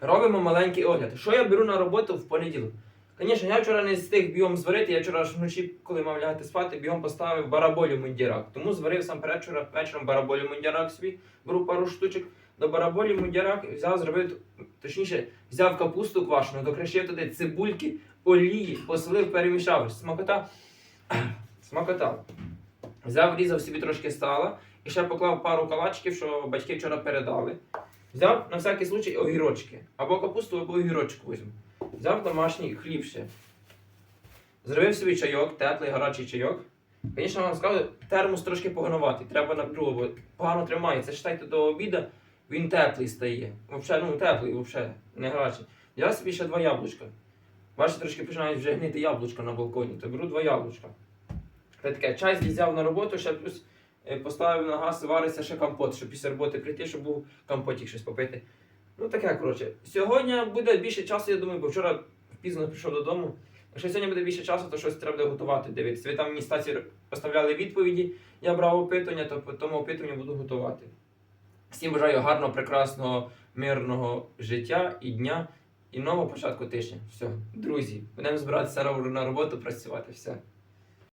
Робимо маленький огляд. Що я беру на роботу в понеділок? Звісно, я вчора не встиг бігом зварити, я вчора ж вночі, коли мав лягати спати, бігом поставив бараболю мундірак. Тому зварив сам перед вчора вечором бараболю мундірак свій, беру пару штучок. До бараболі мундірак взяв, зробив, точніше, взяв капусту квашену, докришив туди цибульки, олії, посолив, перемішав. Смакота. Смакота. Взяв, різав собі трошки сала і ще поклав пару калачків, що батьки вчора передали. Взяв на всякий случай огірочки. Або капусту, або огірочку візьму. Взяв домашній хліб ще. Зробив собі чайок, теплий, гарячий чайок. Звісно, вам скажу, термос трошки погануватий, треба на другу, бо погано тримається. Считайте до обіду, він теплий стає. Взагалі, ну теплий, взагалі, не гарячий. Я собі ще два яблучка. Бачите, трошки починають вже гнити яблучка на балконі, то беру два яблучка. Це таке, чай взяв на роботу, ще плюс поставив на газ, вариться ще компот, щоб після роботи прийти, щоб був компотик щось попити. Ну таке, коротше. Сьогодні буде більше часу, я думаю, бо вчора пізно прийшов додому. Якщо сьогодні буде більше часу, то щось треба буде готувати. Дивіться, ви там мені стаці поставляли відповіді, я брав опитування, то по тому опитуванню буду готувати. Всім бажаю гарного, прекрасного, мирного життя і дня, і нового початку тижня. Все, друзі, будемо збиратися на роботу працювати. Все.